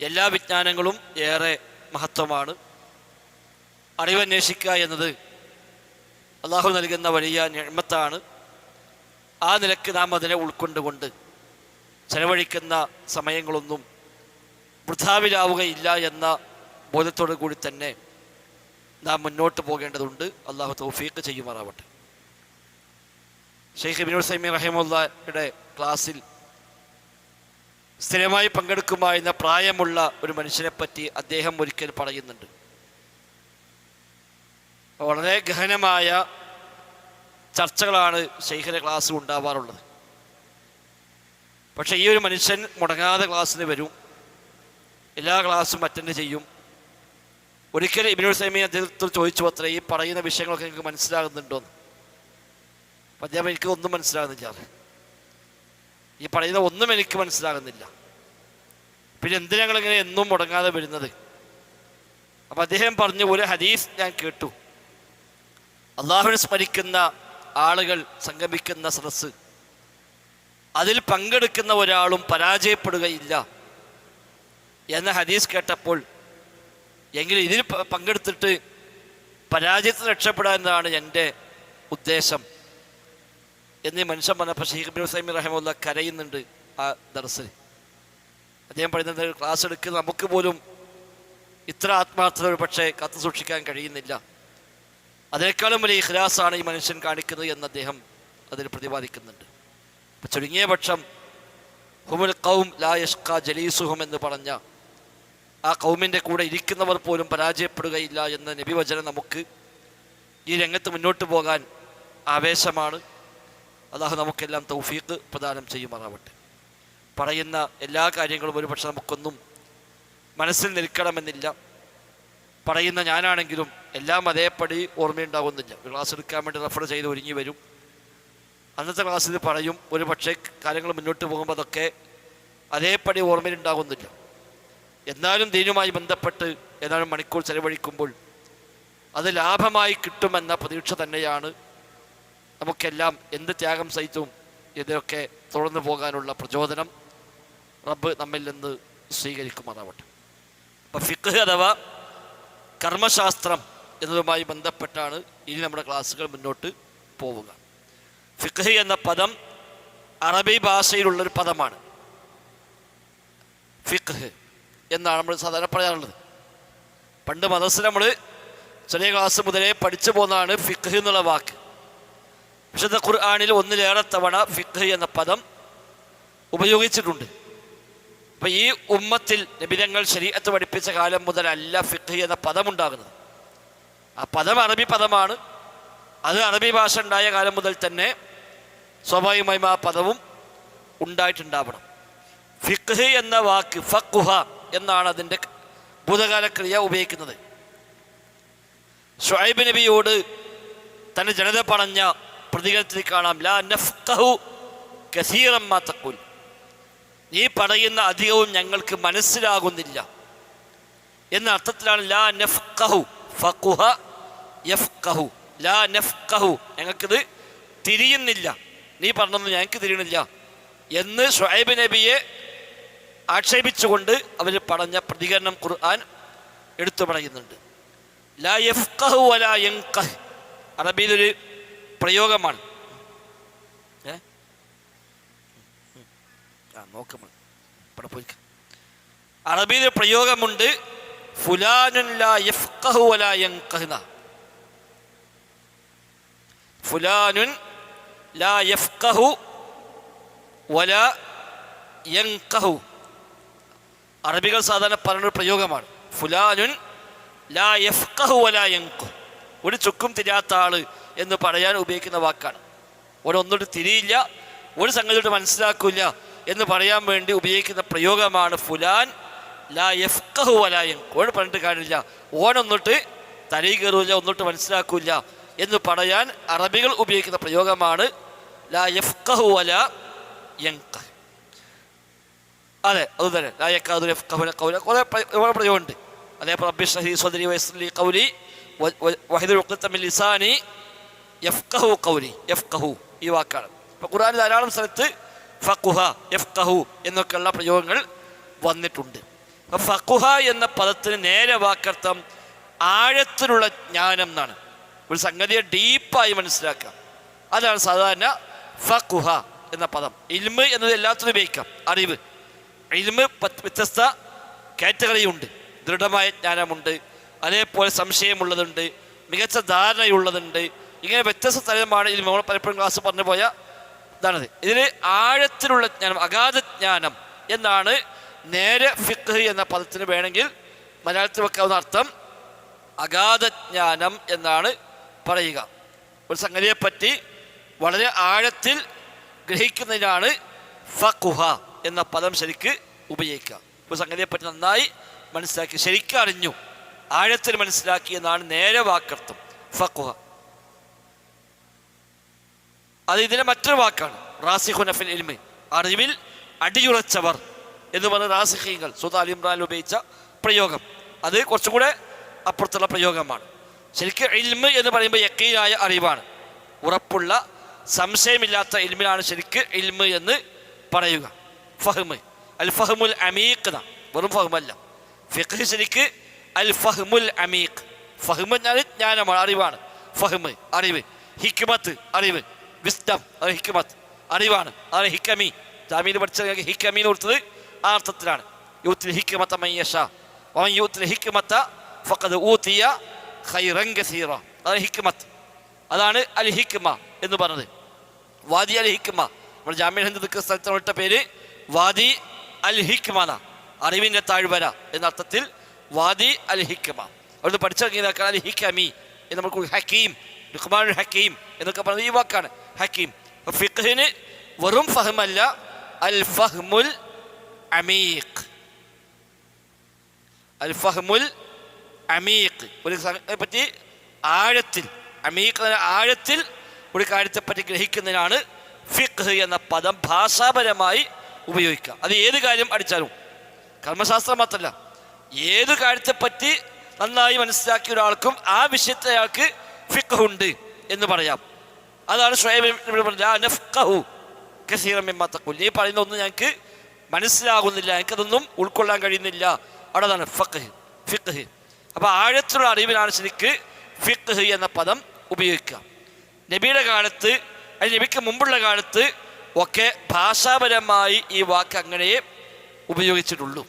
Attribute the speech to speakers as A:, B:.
A: എല്ലാ വിജ്ഞാനങ്ങളും ഏറെ മഹത്വമാണ്. അറിവന്വേഷിക്കുക എന്നത് അള്ളാഹു നൽകുന്ന വലിയ ഞമത്താണ്. ആ നിലയ്ക്ക് നാം അതിനെ ഉൾക്കൊണ്ടുകൊണ്ട് ചെലവഴിക്കുന്ന സമയങ്ങളൊന്നും വൃഥാവിലാവുകയില്ല എന്ന ബോധത്തോടു കൂടി തന്നെ നാം മുന്നോട്ട് പോകേണ്ടതുണ്ട്. അള്ളാഹു തൗഫീഖ് ചെയ്യുമാറാവട്ടെ. ഷെയ്ഖ് ബിനുസൈമി സൈമി റഹിമുള്ളയുടെ ക്ലാസ്സിൽ സ്ഥിരമായി പങ്കെടുക്കുമായിരുന്ന പ്രായമുള്ള ഒരു മനുഷ്യനെ പറ്റി അദ്ദേഹം ഒരിക്കൽ പറയുന്നുണ്ട്. വളരെ ഗഹനമായ ചർച്ചകളാണ് ഷെയ്ഖിന്റെ ക്ലാസ് ഉണ്ടാവാറുള്ളത്. പക്ഷേ ഈ ഒരു മനുഷ്യൻ മുടങ്ങാതെ ക്ലാസ്സിന് വരും. എല്ലാ ക്ലാസ്സും അറ്റൻഡ് ചെയ്യും. ഒരിക്കൽ ഇബിനുൽ സൈമി അദ്ദേഹത്തോട് ചോദിച്ചു അത്ര ഈ പറയുന്ന വിഷയങ്ങളൊക്കെ നിങ്ങൾക്ക് മനസ്സിലാകുന്നുണ്ടോന്ന്? അദ്ദേഹം എനിക്ക് ഒന്നും മനസ്സിലാകുന്നില്ല. ഈ പറയുന്ന ഒന്നും എനിക്ക് മനസ്സിലാകുന്നില്ല. പിന്നെ എന്തിനാ ഞങ്ങളിങ്ങനെ എന്നും മുടങ്ങാതെ വരുന്നത്? അപ്പം അദ്ദേഹം പറഞ്ഞു ഒരു ഹദീസ് ഞാൻ കേട്ടു. അള്ളാഹുവിനെ സ്മരിക്കുന്ന ആളുകൾ സംഗമിക്കുന്ന സദസ് അതിൽ പങ്കെടുക്കുന്ന ഒരാളും പരാജയപ്പെടുകയില്ല. എന്ന ഹദീസ് കേട്ടപ്പോൾ എങ്കിലും ഇതിൽ പങ്കെടുത്തിട്ട് പരാജയത്തിൽ രക്ഷപ്പെടാൻ എന്നതാണ് എന്റെ ഉദ്ദേശം. എന്നീ മനുഷ്യൻ പറഞ്ഞപ്പോൾ ഷെയ്ഖ് ബിൻ സൈമി റഹമുല്ല കരയുന്നുണ്ട് ആ ദർസിൽ. അദ്ദേഹം പറയുന്നത് ക്ലാസ് എടുക്കുന്ന നമുക്ക് പോലും ഇത്ര ആത്മാർത്ഥത ഒരു പക്ഷേ കത്ത് സൂക്ഷിക്കാൻ കഴിയുന്നില്ല. അതിനേക്കാളും വലിയ ഇഖ്ലാസാണ് ഈ മനുഷ്യൻ കാണിക്കുന്നത് എന്ന് അദ്ദേഹം അതിൽ പ്രതിപാദിക്കുന്നുണ്ട്. ചുരുങ്ങിയ പക്ഷം ഹുമുൽ കൗം ലാ യഷ്ക ജലീസുഹും എന്ന് പറഞ്ഞ ആ കൗമിന്റെ കൂടെ ഇരിക്കുന്നവർ പോലും പരാജയപ്പെടുകയില്ല എന്ന നബിവചനം നമുക്ക് ഈ രംഗത്ത് മുന്നോട്ട് പോകാൻ ആവേശമാണ്. അള്ളാഹു നമുക്കെല്ലാം തൗഫീഖ് പ്രദാനം ചെയ്യുമാറാവട്ടെ. പറയുന്ന എല്ലാ കാര്യങ്ങളും ഒരുപക്ഷെ നമുക്കൊന്നും മനസ്സിൽ നിൽക്കണമെന്നില്ല. പറയുന്ന ഞാനാണെങ്കിലും എല്ലാം അതേപടി ഓർമ്മയുണ്ടാകുന്നില്ല ക്ലാസ് എടുക്കാൻ വേണ്ടി റെഫർ ചെയ്ത് ഒരുങ്ങി വരും. അന്നത്തെ ക്ലാസ്സിൽ പറയും ഒരു പക്ഷേ കാര്യങ്ങൾ മുന്നോട്ട് പോകുമ്പോൾ അതൊക്കെ അതേപടി ഓർമ്മയിലുണ്ടാകുന്നില്ല എന്നാലും ദീനുമായി ബന്ധപ്പെട്ട് ഏതാനും മണിക്കൂർ ചെലവഴിക്കുമ്പോൾ അത് ലാഭമായി കിട്ടുമെന്ന പ്രതീക്ഷ തന്നെയാണ് നമുക്കെല്ലാം എന്ത് ത്യാഗം സഹിച്ചും ഇതൊക്കെ തുടർന്നു പോകാനുള്ള പ്രചോദനം റബ്ബ് നമ്മിൽ നിന്ന് സ്വീകരിക്കുമാറാവട്ടെ. അപ്പൊ ഫിഖ് അഥവാ കർമ്മശാസ്ത്രം എന്നതുമായി ബന്ധപ്പെട്ടാണ് ഇനി നമ്മുടെ ക്ലാസ്സുകൾ മുന്നോട്ട് പോവുക. ഫിഖ് എന്ന പദം അറബി ഭാഷയിലുള്ളൊരു പദമാണ്. ഫിഖ് എന്നാണ് നമ്മൾ സാധാരണ പറയാറുള്ളത്. പണ്ട് മദർസിൽ നമ്മൾ ചെറിയ ക്ലാസ് മുതലേ പഠിച്ചു പോകുന്നതാണ് ഫിഖ് എന്നുള്ള വാക്ക്. വിശുദ്ധ ഖുർആാനിൽ ഒന്നിലേറെ തവണ ഫിഖ് എന്ന പദം ഉപയോഗിച്ചിട്ടുണ്ട്. അപ്പം ഈ ഉമ്മത്തിൽ നബിരങ്ങൾ ശരീരത്ത് പഠിപ്പിച്ച കാലം മുതലല്ല ഫിഖ് എന്ന പദം ഉണ്ടാകുന്നത് ആ പദം അറബി പദമാണ്. അത് അറബി ഭാഷ ഉണ്ടായ കാലം മുതൽ തന്നെ സ്വാഭാവികമായും ആ പദവും ഉണ്ടായിട്ടുണ്ടാവണം. ഫിഖ് എന്ന വാക്ക് ഫക്കുഹ എന്നാണ് അതിന്റെ ഭൂതകാല ക്രിയ ഉപയോഗിക്കുന്നത്. ഷുഹൈബ് നബിയോട് തന്റെ ജനത പറഞ്ഞ പ്രതികരണത്തിൽ കാണാം. ലാ നഫ്ഖഹു കസീറം തഖുൽ. നീ പറയുന്ന അധികവും ഞങ്ങൾക്ക് മനസ്സിലാകുന്നില്ല. എന്ന അർത്ഥത്തിലാണ് ലാ നഫ്ഖഹു ഫഖുഹ യഫ്ഖഹു. ലാ നഫ്ഖഹു ഞങ്ങൾക്കിത് തിരിയുന്നില്ല. നീ പറഞ്ഞൊന്നും ഞങ്ങൾക്ക് തിരിയണില്ല എന്ന് ഷുഹൈബ് നബിയെ ആക്ഷേപിച്ചുകൊണ്ട് അവർ പറഞ്ഞ പ്രതികരണം ഖുർആൻ എടുത്തു പറയുന്നുണ്ട്. ലാ യഫ്ഖഹു വലാ യൻഖഹ്. അറബിയിലൊരു പ്രയോഗമാണ്. ആ അറബിയിൽ പ്രയോഗമുണ്ട്. ഫുലാനുൻ ലാ യഫ്ഖഹു യൻഖഹു. അറബികൾ സാധാരണ പറഞ്ഞൊരു പ്രയോഗമാണ്. ഫുലാനുൻ ലാ യഫ്ഖഹു വലാ യൻഖഹു ഒരു ചുക്കും തിരിയാത്ത ആൾ എന്ന് പറയാൻ ഉപയോഗിക്കുന്ന വാക്കാണ്. ഒരൊന്നോട്ട് തിരിയില്ല ഒരു സംഗതിയോട് മനസ്സിലാക്കില്ല എന്ന് പറയാൻ വേണ്ടി ഉപയോഗിക്കുന്ന പ്രയോഗമാണ് ഫുലാൻ ലാ എഫ്കഹു വലാ ഓൺ പറഞ്ഞിട്ട് കാണില്ല ഓനൊന്നിട്ട് തലയിൽ കയറില്ല ഒന്നിട്ട് മനസ്സിലാക്കില്ല എന്ന് പറയാൻ അറബികൾ ഉപയോഗിക്കുന്ന പ്രയോഗമാണ് ലാ എഫ്കഹു വലാ യൻഖഹ് അതെ അത് തന്നെ. ലായക്കാതു യഫ്ഖഹുന ഖൗല. കുറേ പ്ര- ഒരുപാട് പ്രയോഗമുണ്ട്. അതേപോലെ റബ്ബി ഷ്റഹ് സ്വദരി വൈസ്ലി മിൻ ലിസാനി യഫ്ഖഹു ഖൗലി യഫ്ഖഹു ഈ വാക്കാണ്. അപ്പൊ ഖുർആൻ ധാരാളം സ്ഥലത്ത് ഫഖുഹ യഫ്ഖഹു എന്നൊക്കെയുള്ള പ്രയോഗങ്ങൾ വന്നിട്ടുണ്ട്. അപ്പൊ ഫക്കുഹ എന്ന പദത്തിന് നേരെ വാക്കർത്ഥം ആഴത്തിലുള്ള ജ്ഞാനം എന്നാണ്. ഒരു സംഗതിയെ ഡീപ്പായി മനസ്സിലാക്കാം. അതാണ് സാധാരണ ഫക്കുഹ എന്ന പദം. ഇൽമ് എന്നത് എല്ലാത്തിനും ഉപയോഗിക്കാം. അറിവ്. ഇൽമ് വ്യത്യസ്ത കാറ്റഗറിയുണ്ട്. ദൃഢമായ ജ്ഞാനമുണ്ട്. അതേപോലെ സംശയമുള്ളതുണ്ട് മികച്ച ധാരണയുള്ളതുണ്ട്. ഇങ്ങനെ വ്യത്യസ്ത സ്ഥലമാണ് ഇതിൽ നമ്മൾ പലപ്പോഴും ക്ലാസ് പറഞ്ഞു പോയ ഇതാണത്. ഇതിൽ ആഴത്തിലുള്ള ജ്ഞാനം അഗാധ ജ്ഞാനം എന്നാണ് നേരെ ഫിഖ് എന്ന പദത്തിന് വേണമെങ്കിൽ മലയാളത്തിൽ വെക്കാവുന്ന അർത്ഥം അഗാധ ജ്ഞാനം എന്നാണ് പറയുക. ഒരു സംഗതിയെപ്പറ്റി വളരെ ആഴത്തിൽ ഗ്രഹിക്കുന്നതിനാണ് ഫഖുഹ എന്ന പദം ശരിക്ക് ഉപയോഗിക്കുക. ഒരു സംഗതിയെപ്പറ്റി നന്നായി മനസ്സിലാക്കി ശരിക്കും അറിഞ്ഞു ആഴത്തിൽ മനസ്സിലാക്കി എന്നാണ് നേരെ വാക്കർത്ഥം. ഫക്കുഹ അത് ഇതിന്റെ മറ്റൊരു വാക്കാണ്. റാസിഖുനഫിൽ ഇൽമി. അറിവിൽ അടിയുറച്ചവർ എന്ന് പറഞ്ഞ റാസിഖീങ്ങൾ സുത അലി ഇമ്രാൻ ഉപയോഗിച്ച പ്രയോഗം. അത് കുറച്ചും കൂടെ അപ്പുറത്തുള്ള പ്രയോഗമാണ്. ശരിക്കും ഇൽമ് എന്ന് പറയുമ്പോൾ യക്കീനായ അറിവാണ്. ഉറപ്പുള്ള സംശയമില്ലാത്ത ഇൽമിനാണ് ശരിക്ക് ഇൽമ് എന്ന് പറയുക. ഫഹ്മ്. അൽ ഫഹ്മുൽ അമീഖ് വെറും ഫഹ്മല്ല. ഫിഖ് ശരിക്ക് അൽ ഫഹ്മുൽ അമീഖ്. ഫഹ്മ് എന്നാൽ ജ്ഞാനമാണ് അറിവാണ്. ഫഹ്മ് അറിവ്. ഹിക്മത്ത് അറിവ്. വിസ്ഡം അത് ഹിക്മത്ത്. അറിവാണ് അത് ഹിക്കമി. ജാമീന് പഠിച്ച ഹിക്കമി എന്ന് കൊടുത്തത് ആ അർത്ഥത്തിലാണ്. യൂത്തിൽ ഹിക്മത്ത മയ്യഷ അവൻ യൂത്തിൽ ഹിക്മത്ത ഫക്കത് ഊത്തിയ ഖൈറൻ സീറ അത് ഹിക്മത്ത്. അതാണ് അൽ ഹിക്മ എന്ന് പറഞ്ഞത്. വാദി അൽ ഹിക്മ നമ്മുടെ ജാമ്യ ഹിന്ദു ദുഃഖ സ്ഥലത്തിനോട്ട പേര് വാദി അൽ ഹിക്മ അറിവിന്റെ താഴ്വര എന്ന അർത്ഥത്തിൽ വാദി അൽ ഹിക്കമ അവിടുന്ന് പഠിച്ചിറങ്ങിയതാക്കാൻ അൽ ഹിക്കമി എന്ന് നമുക്ക് ഹക്കീം ലുഖ്മാൻ ഹക്കീം എന്നൊക്കെ പറഞ്ഞത് ഈ വാക്കാണ് ഹക്കീം. ഫിഖിന് വെറും ഫഹ്മല്ല അൽ ഫഹ്മുൽ അമീഖ്. അൽ ഫഹ്മുൽ അമീഖ്. ഒരു പറ്റി ആഴത്തിൽ അമീഖ് ആഴത്തിൽ ഒരു കാര്യത്തെപ്പറ്റി ഗ്രഹിക്കുന്നതിനാണ് ഫിഖ് എന്ന പദം ഭാഷാപരമായി ഉപയോഗിക്കുക. അത് ഏത് കാര്യം അടിച്ചാലും? കർമ്മശാസ്ത്രം മാത്രമല്ല. ഏത് കാര്യത്തെപ്പറ്റി നന്നായി മനസ്സിലാക്കിയ ഒരാൾക്കും ആ വിഷയത്തെ അയാൾക്ക് ഫിഖ് ഉണ്ട് എന്ന് പറയാം. അതാണ് ഷുഹൈബ് നീ പറയുന്ന ഒന്നും ഞങ്ങൾക്ക് മനസ്സിലാകുന്നില്ല എനിക്കതൊന്നും ഉൾക്കൊള്ളാൻ കഴിയുന്നില്ല. അവിടെ അതാണ് ഫഖ് ഫിഖ് അപ്പൊ ആഴത്തിലുള്ള അറിവിലാണ് ശരിക്ക് ഫിഖ് എന്ന പദം ഉപയോഗിക്കുക. നബിയുടെ കാലത്ത് അല്ലെങ്കിൽ നബിക്ക് മുമ്പുള്ള കാലത്ത് ഒക്കെ ഭാഷാപരമായി ഈ വാക്ക് അങ്ങനെ ഉപയോഗിച്ചിട്ടുള്ളൂ.